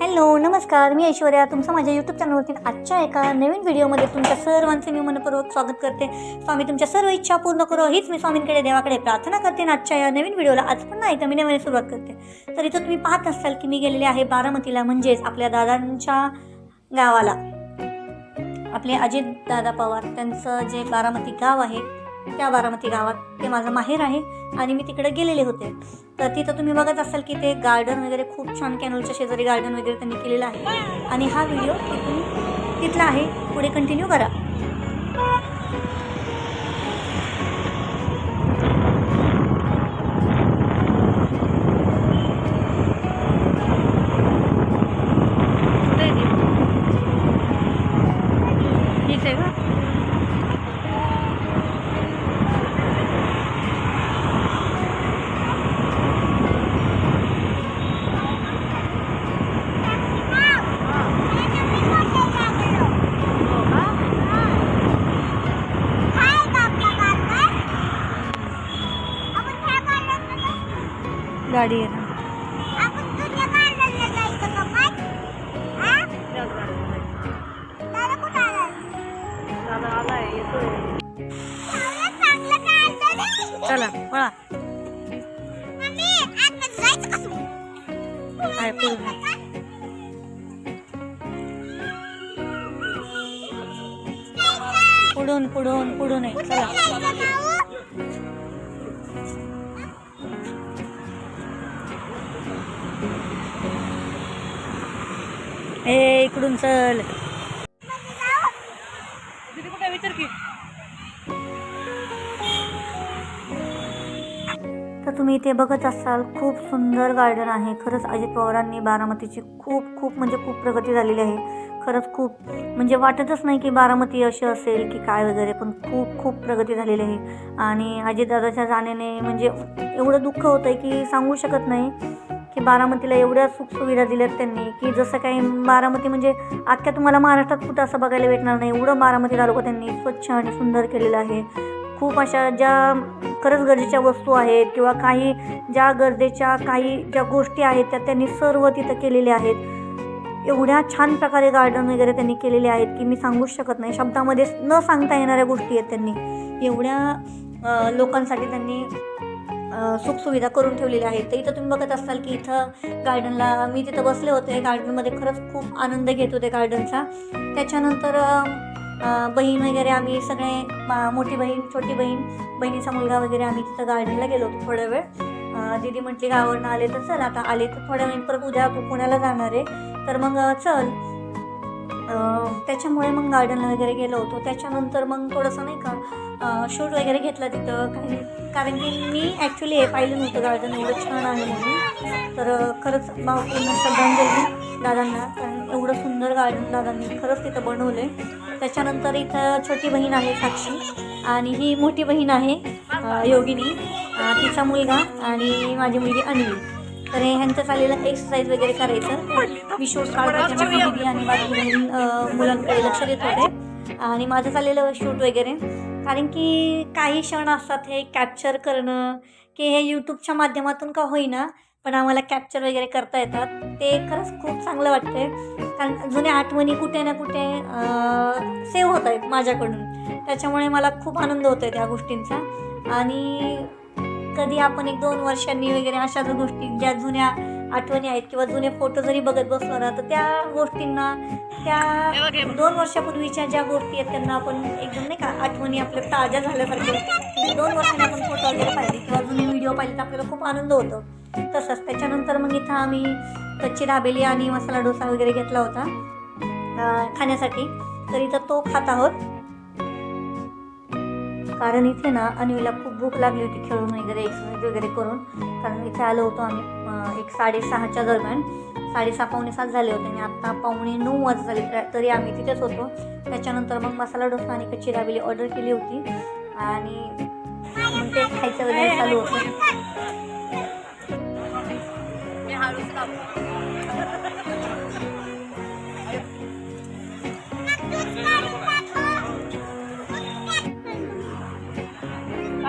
Hello नमस्कार. मी ऐश्वर्या. तुमचं माझ्या यूट्यूब चॅनलवरती आजच्या एका नवीन व्हिडिओमध्ये तुमच्या सर्वांचे मी मनपूर्वक स्वागत करते. स्वामी तुमच्या सर्व इच्छा पूर्ण करो. हीच मी स्वामींकडे देवाकडे प्रार्थना करते आणि आजच्या या नवीन व्हिडिओला आज पण नाही तर मी नव्याने सुरुवात करते. तर इथं तुम्ही पाहत असाल की मी गेलेले आहे बारामतीला म्हणजेच आपल्या दादांच्या गावाला. आपले अजित दादा पवार त्यांचं जे बारामती गाव आहे त्या बारामती गावात ते माझं माहेर आहे आणि मी तिकडे गेलेले होते. तर तिथं तुम्ही बघत असाल की ते गार्डन वगैरे खूप छान कॅनलच्या शेजारी गार्डन वगैरे त्यांनी केलेलं आहे. आणि हा व्हिडिओ तिथून तिथला आहे. पुढे कंटिन्यू करा ठीक आहे का गाडी आहे ना. चला पळा. आहे. पुढून पुढून पुढून आहे चला. इकडून चल. तर तुम्ही इथे बघत असाल खूप सुंदर गार्डन आहे. खरंच अजित पवारांनी बारामतीची खूप खूप म्हणजे खूप प्रगती झालेली आहे. खरंच खूप म्हणजे वाटतच नाही की बारामती अशी असेल की काय वगैरे पण खूप खूप प्रगती झालेली आहे. आणि अजितदादाच्या जाण्याने म्हणजे एवढं दुःख होतं आहे की सांगू शकत नाही. की बारामतीला एवढ्या सुखसुविधा दिल्यात त्यांनी की जसं काही बारामती म्हणजे अख्ख्या तुम्हाला महाराष्ट्रात कुठं असं बघायला भेटणार नाही. एवढं बारामती तालुका त्यांनी स्वच्छ आणि सुंदर केलेलं आहे. खूप अशा ज्या खरंच गरजेच्या वस्तू आहेत किंवा काही ज्या गरजेच्या काही ज्या गोष्टी आहेत त्या त्यांनी सर्व तिथं केलेल्या आहेत. एवढ्या छान प्रकारे गार्डन वगैरे त्यांनी केलेले आहेत की मी सांगूच शकत नाही. शब्दामध्ये न सांगता येणाऱ्या गोष्टी आहेत त्यांनी. एवढ्या लोकांसाठी त्यांनी सुखसुविधा करून ठेवलेल्या आहेत. तर इथं तुम्ही बघत असाल की इथं गार्डनला मी तिथं बसले होते. गार्डनमध्ये खरंच खूप आनंद घेत होते गार्डनचा त्याच्यानंतर बहीण वगैरे आम्ही सगळे मोठी बहीण छोटी बहीण बहिणीचा मुलगा वगैरे आम्ही तिथं गार्डनला गेलो होतो थोडा वेळ. दीदी म्हटली गावावरनं आले तर चल आता आले तर थोड्या वेळ परत उद्या तू पुण्याला जाणार आहे. तर मग चल. त्याच्यामुळे मग गार्डनला वगैरे गेलो होतो. त्याच्यानंतर मग थोडंसं नाही का शूट वगैरे घेतला तिथं. काही कारण की मी ॲक्च्युली हे पाहिलं नव्हतं गार्डन एवढं छान आहे म्हणून. तर खरंच भावपूर्ण श्रद्धांजली दादांना. कारण एवढं सुंदर गार्डन दादांनी खरंच तिथं बनवलं आहे त्याच्यानंतर इथं छोटी बहीण आहे साक्षी. आणि ही मोठी बहीण आहे योगिनी. तिचा मुलगा आणि माझी मुलगी अनिल. तर हे ह्यांचं चाललेलं एक्सरसाइज वगैरे करायचं. मी शूट काढत होते आणि माझी बहीण अ, मुलांकडे लक्ष देत होते. आणि माझं चाललेलं शूट वगैरे. कारण की काही क्षण असतात हे कॅप्चर करणं की हे यूट्यूबच्या माध्यमातून का होईना पण आम्हाला कॅप्चर वगैरे करता येतात. ते खरंच खूप चांगलं वाटतंय. कारण जुन्या आठवणी कुठे ना कुठे सेव्ह होत आहेत माझ्याकडून. त्याच्यामुळे मला खूप आनंद होतो आहे त्या गोष्टींचा. आणि कधी आपण एक दोन वर्षांनी वगैरे अशा जर गोष्टी ज्या जुन्या आठवणी आहेत किंवा जुने फोटो जरी बघत बसलो ना तर त्या गोष्टींना त्या दोन वर्षापूर्वीच्या ज्या गोष्टी आहेत त्यांना आपण एकदम नाही का आठवणी आपल्या ताज्या झाल्यासारख्या दोन वर्षांनी आपण फोटो वगैरे पाहिले किंवा जुने व्हिडिओ पाहिले तर आपल्याला खूप आनंद होतो. तसंच त्याच्यानंतर मग इथं आम्ही कच्ची दाबेली आणि मसाला डोसा वगैरे घेतला होता खाण्यासाठी. तर इथं तो खात आहोत. कारण इथे ना अन्वीला खूप भूक लागली होती खेळून वगैरे एक्सरसाइज वगैरे करून. कारण इथे आलो होतो आम्ही एक साडेसहाच्या दरम्यान. साडेसहा पावणे सात झाले होते आणि आत्ता पावणे नऊ वाजता झाले तरी आम्ही तिथेच होतो. त्याच्यानंतर मग मसाला डोसा आणि कच्ची दाबेली ऑर्डर केली होती. आणि मग ते खायचं वगैरे चालू होतं.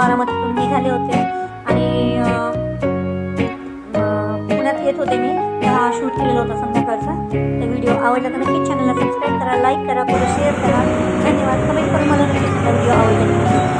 बारामतीतून निघाले होते. आणि पुण्यात येत होते मी. तेव्हा शूट केलेला होता संध्याकाळचा. तर व्हिडिओ आवडला तर नक्कीच चॅनलला सबस्क्राईब करा लाईक करा पुढे शेअर करा. धन्यवाद. कमेंट करून मला नक्कीच व्हिडिओ आवडला.